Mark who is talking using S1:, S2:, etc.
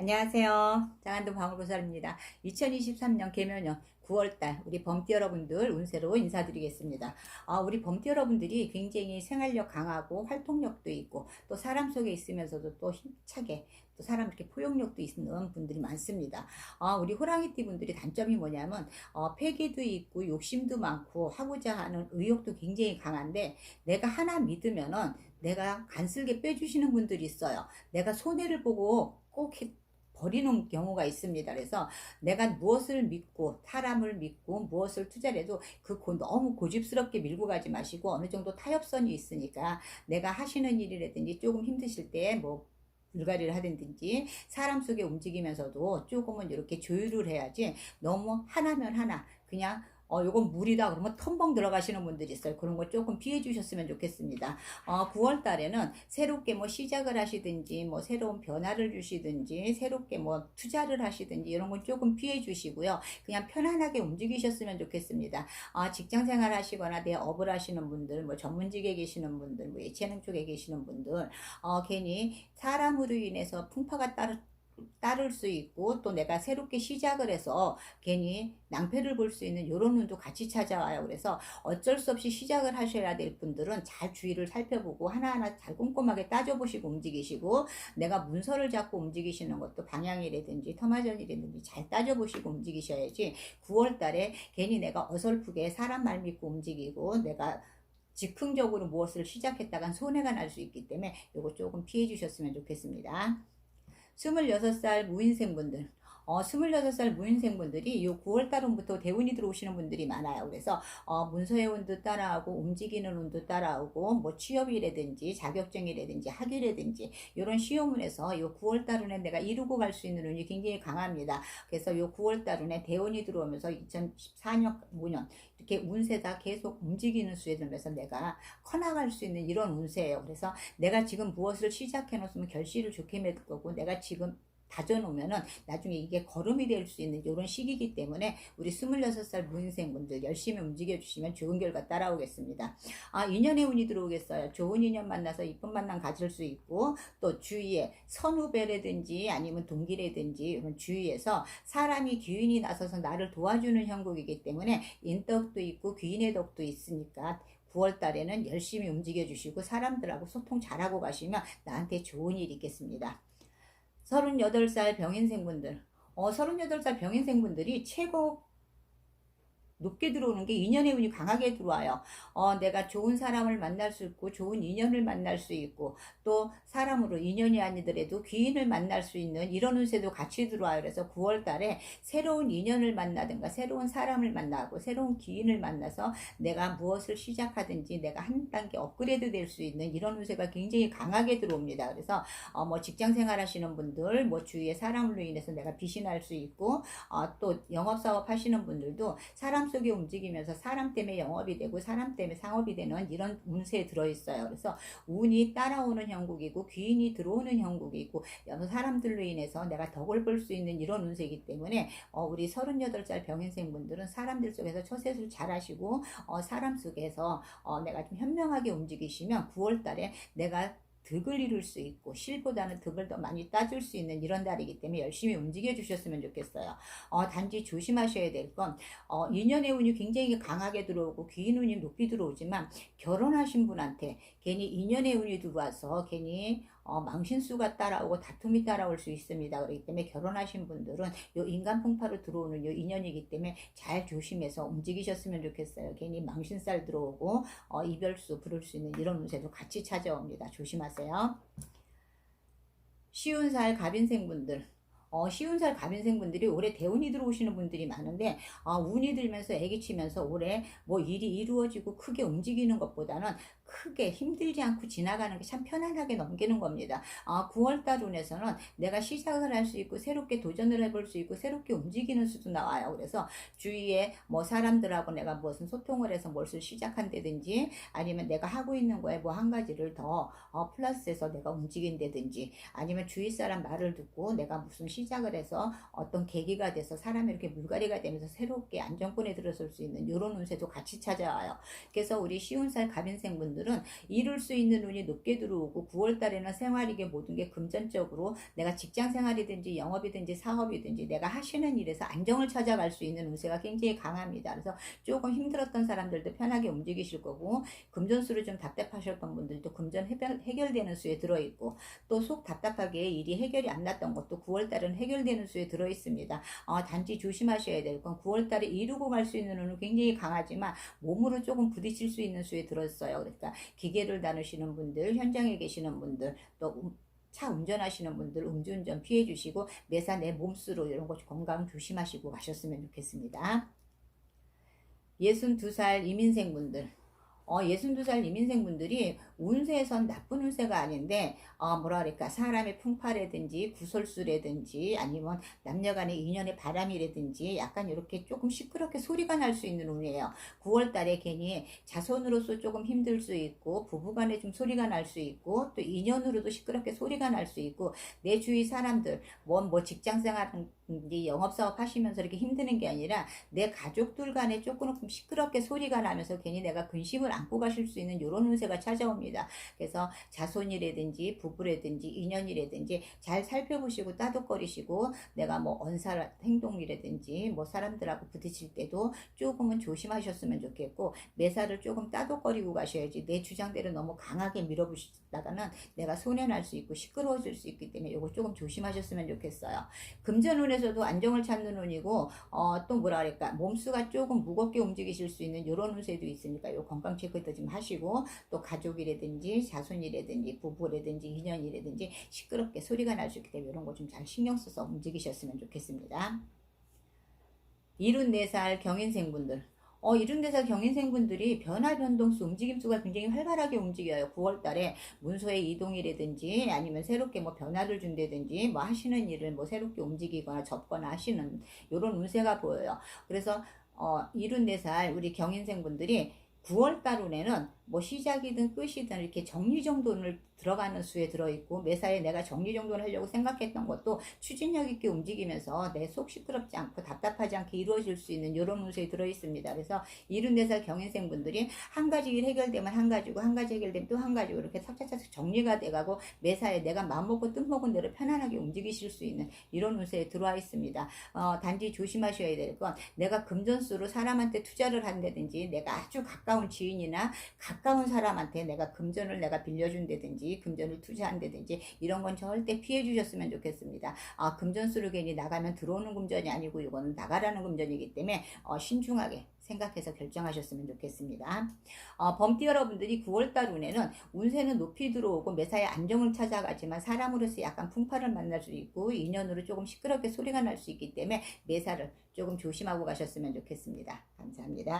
S1: 안녕하세요. 장안동 방울보살입니다. 2023년 개면년 9월달 우리 범띠 여러분들 운세로 인사드리겠습니다. 아, 우리 범띠 여러분들이 굉장히 생활력 강하고 활동력도 있고 또 사람 속에 있으면서도 또 힘차게 또 사람 이렇게 포용력도 있는 분들이 많습니다. 아, 우리 호랑이띠 분들이 단점이 뭐냐면 어, 패기도 있고 욕심도 많고 하고자 하는 의욕도 굉장히 강한데 내가 하나 믿으면은 내가 간슬게 빼주시는 분들이 있어요. 내가 손해를 보고 꼭 해- 버리는 경우가 있습니다. 그래서 내가 무엇을 믿고 사람을 믿고 무엇을 투자를 해도 그 고- 너무 고집스럽게 밀고 가지 마시고 어느 정도 타협선이 있으니까 내가 하시는 일이라든지 조금 힘드실 때뭐 불가리를 하든지 사람 속에 움직이면서도 조금은 이렇게 조율을 해야지 너무 하나면 하나 그냥 어, 요건 물이다 그러면 텀벙 들어가시는 분들이 있어요. 그런 거 조금 피해 주셨으면 좋겠습니다. 어, 9월 달에는 새롭게 뭐 시작을 하시든지 뭐 새로운 변화를 주시든지 새롭게 뭐 투자를 하시든지 이런 건 조금 피해 주시고요. 그냥 편안하게 움직이셨으면 좋겠습니다. 아, 직장 생활 하시거나 내 업을 하시는 분들, 뭐 전문직에 계시는 분들, 뭐 예체능 쪽에 계시는 분들, 어, 괜히 사람으로 인해서 풍파가 따르 따를 수 있고 또 내가 새롭게 시작을 해서 괜히 낭패를 볼 수 있는 이런 운도 같이 찾아와요. 그래서 어쩔 수 없이 시작을 하셔야 될 분들은 잘 주의를 살펴보고 하나하나 잘 꼼꼼하게 따져보시고 움직이시고 내가 문서를 잡고 움직이시는 것도 방향이라든지 터마전이라든지 잘 따져보시고 움직이셔야지 9월 달에 괜히 내가 어설프게 사람 말 믿고 움직이고 내가 즉흥적으로 무엇을 시작했다간 손해가 날 수 있기 때문에 이거 조금 피해 주셨으면 좋겠습니다. 26살 무인생분들. 어, 26살 무인생분들이 요 9월달부터 대운이 들어오시는 분들이 많아요. 그래서, 어, 문서의 운도 따라오고, 움직이는 운도 따라오고, 뭐 취업이라든지, 자격증이라든지, 학위라든지, 이런 시험운에서 요 9월달운에 내가 이루고 갈 수 있는 운이 굉장히 강합니다. 그래서 요 9월달운에 대운이 들어오면서 2014년, 5년, 이렇게 운세가 계속 움직이는 수에 들면서 내가 커나갈 수 있는 이런 운세예요. 그래서 내가 지금 무엇을 시작해 놓으면 결실을 좋게 맺을 거고 내가 지금 다져놓으면은 나중에 이게 걸음이 될 수 있는 이런 시기이기 때문에 우리 26살 무인생분들 열심히 움직여 주시면 좋은 결과 따라오겠습니다. 아, 인연의 운이 들어오겠어요. 좋은 인연 만나서 이쁜 만남 가질 수 있고 또 주위에 선후배라든지 아니면 동기라든지 이런 주위에서 사람이 귀인이 나서서 나를 도와주는 형국이기 때문에 인덕도 있고 귀인의 덕도 있으니까 9월 달에는 열심히 움직여 주시고 사람들하고 소통 잘하고 가시면 나한테 좋은 일이 있겠습니다. 38살 병인생분들, 어, 38살 병인생분들이 최고 높게 들어오는 게 인연의 운이 강하게 들어와요. 어, 내가 좋은 사람을 만날 수 있고, 좋은 인연을 만날 수 있고, 또 사람으로 인연이 아니더라도 귀인을 만날 수 있는 이런 운세도 같이 들어와요. 그래서 9월 달에 새로운 인연을 만나든가, 새로운 사람을 만나고, 새로운 귀인을 만나서 내가 무엇을 시작하든지 내가 한 단계 업그레이드 될 수 있는 이런 운세가 굉장히 강하게 들어옵니다. 그래서, 어, 뭐 직장 생활 하시는 분들, 뭐 주위에 사람으로 인해서 내가 빛이 날 수 있고, 어, 또 영업 사업 하시는 분들도 사람 속에 움직이면서 사람 때문에 영업이 되고 사람 때문에 상업이 되는 이런 운세에 들어있어요. 그래서 운이 따라오는 형국이고 귀인이 들어오는 형국이고 여러 사람들로 인해서 내가 덕을 볼 수 있는 이런 운세이기 때문에 어, 우리 38살 병인생 분들은 사람들 속에서 처세술 잘 하시고 어, 사람 속에서 어, 내가 좀 현명하게 움직이시면 9월 달에 내가 득을 이룰 수 있고 실보다는 득을 더 많이 따줄 수 있는 이런 달이기 때문에 열심히 움직여 주셨으면 좋겠어요. 어, 단지 조심하셔야 될건 어, 인연의 운이 굉장히 강하게 들어오고 귀인 운이 높이 들어오지만 결혼하신 분한테 괜히 인연의 운이 들어와서 괜히 어, 망신수가 따라오고 다툼이 따라올 수 있습니다. 그렇기 때문에 결혼하신 분들은 요 인간 풍파로 들어오는 요 인연이기 때문에 잘 조심해서 움직이셨으면 좋겠어요. 괜히 망신살 들어오고 어, 이별수 부를 수 있는 이런 운세도 같이 찾아옵니다. 조심하세요. 쉬운 살 갑인생분들 어, 쉬운 살 갑인생분들이 올해 대운이 들어오시는 분들이 많은데 아, 운이 들면서 애기 치면서 올해 뭐 일이 이루어지고 크게 움직이는 것보다는 크게 힘들지 않고 지나가는 게 참 편안하게 넘기는 겁니다. 아, 9월달 운에서는 내가 시작을 할 수 있고 새롭게 도전을 해볼 수 있고 새롭게 움직이는 수도 나와요. 그래서 주위에 뭐 사람들하고 내가 무슨 소통을 해서 무엇을 시작한다든지 아니면 내가 하고 있는 거에 뭐 한 가지를 더 어, 플러스해서 내가 움직인다든지 아니면 주위 사람 말을 듣고 내가 무슨 시작을 해서 어떤 계기가 돼서 사람이 이렇게 물갈이가 되면서 새롭게 안정권에 들어설 수 있는 이런 운세도 같이 찾아와요. 그래서 우리 쉬운 살 갑인생 분들 분들은 이룰 수 있는 운이 높게 들어오고 9월 달에는 생활이게 모든 게 금전적으로 내가 직장 생활이든지 영업이든지 사업이든지 내가 하시는 일에서 안정을 찾아갈 수 있는 운세가 굉장히 강합니다. 그래서 조금 힘들었던 사람들도 편하게 움직이실 거고 금전수로 좀 답답하셨던 분들도 금전 해결, 해결되는 수에 들어있고 또 속 답답하게 일이 해결이 안 났던 것도 9월 달은 해결되는 수에 들어 있습니다. 어, 단지 조심하셔야 될 건 9월 달에 이루고 갈 수 있는 운은 굉장히 강하지만 몸으로 조금 부딪힐 수 있는 수에 들었어요. 그러니까 기계를 다루시는 분들, 현장에 계시는 분들, 또 차 운전하시는 분들 음주운전 피해 주시고 매사 내 몸수로 이런 것 건강 조심하시고 가셨으면 좋겠습니다. 62살 이민생분들 어, 62살 이민생 분들이 운세에선 나쁜 운세가 아닌데 어, 뭐라 그럴까 사람의 풍파라든지 구설수라든지 아니면 남녀간의 인연의 바람이라든지 약간 이렇게 조금 시끄럽게 소리가 날 수 있는 운이에요. 9월 달에 괜히 자손으로서 조금 힘들 수 있고 부부간에 좀 소리가 날 수 있고 또 인연으로도 시끄럽게 소리가 날 수 있고 내 주위 사람들 뭐, 뭐 직장생활인지 영업사업 하시면서 이렇게 힘드는 게 아니라 내 가족들 간에 조금 시끄럽게 소리가 나면서 괜히 내가 근심을 안고 가실 수 있는 이런 운세가 찾아옵니다. 그래서 자손이라든지 부부라든지 인연이라든지 잘 살펴보시고 따독거리시고 내가 뭐 언사 행동이라든지 뭐 사람들하고 부딪힐 때도 조금은 조심하셨으면 좋겠고 매사를 조금 따독거리고 가셔야지 내 주장대로 너무 강하게 밀어붙이다가는 내가 손해날 수 있고 시끄러워질 수 있기 때문에 이거 조금 조심하셨으면 좋겠어요. 금전운에서도 안정을 찾는 운이고 어, 또 뭐라 그럴까 몸수가 조금 무겁게 움직이실 수 있는 이런 운세도 있으니까 요 건강 체크 도 좀 하시고 또 가족이라든지 자손이라든지 부부라든지 인연이라든지 시끄럽게 소리가 날 수 있기 때문에 이런 거 좀 잘 신경 써서 움직이셨으면 좋겠습니다. 74살 경인생분들 어, 74살 경인생분들이 변화 변동수 움직임수가 굉장히 활발하게 움직여요. 9월 달에 문서의 이동이라든지 아니면 새롭게 뭐 변화를 준다든지 뭐 하시는 일을 뭐 새롭게 움직이거나 접거나 하시는 이런 운세가 보여요. 그래서 어, 74살 우리 경인생분들이 9월 달 운에는 뭐 시작이든 끝이든 이렇게 정리정돈을 들어가는 수에 들어있고 매사에 내가 정리정돈을 하려고 생각했던 것도 추진력 있게 움직이면서 내 속 시끄럽지 않고 답답하지 않게 이루어질 수 있는 이런 운세에 들어있습니다. 그래서 74살 경인생분들이 한 가지 일 해결되면 한 가지고 한 가지 해결되면 또 한 가지고 이렇게 착착착 정리가 돼가고 매사에 내가 마음먹고 뜻먹은 대로 편안하게 움직이실 수 있는 이런 운세에 들어와 있습니다. 어, 단지 조심하셔야 될 건 내가 금전수로 사람한테 투자를 한다든지 내가 아주 가까운 지인이나 가까운 사람한테 내가 금전을 내가 빌려준다든지 금전을 투자한다든지 이런 건 절대 피해 주셨으면 좋겠습니다. 아, 금전수로 괜히 나가면 들어오는 금전이 아니고 이거는 나가라는 금전이기 때문에 어, 신중하게 생각해서 결정하셨으면 좋겠습니다. 어, 범띠 여러분들이 9월달 운에는 운세는 높이 들어오고 매사에 안정을 찾아가지만 사람으로서 약간 풍파를 만날 수 있고 인연으로 조금 시끄럽게 소리가 날 수 있기 때문에 매사를 조금 조심하고 가셨으면 좋겠습니다. 감사합니다.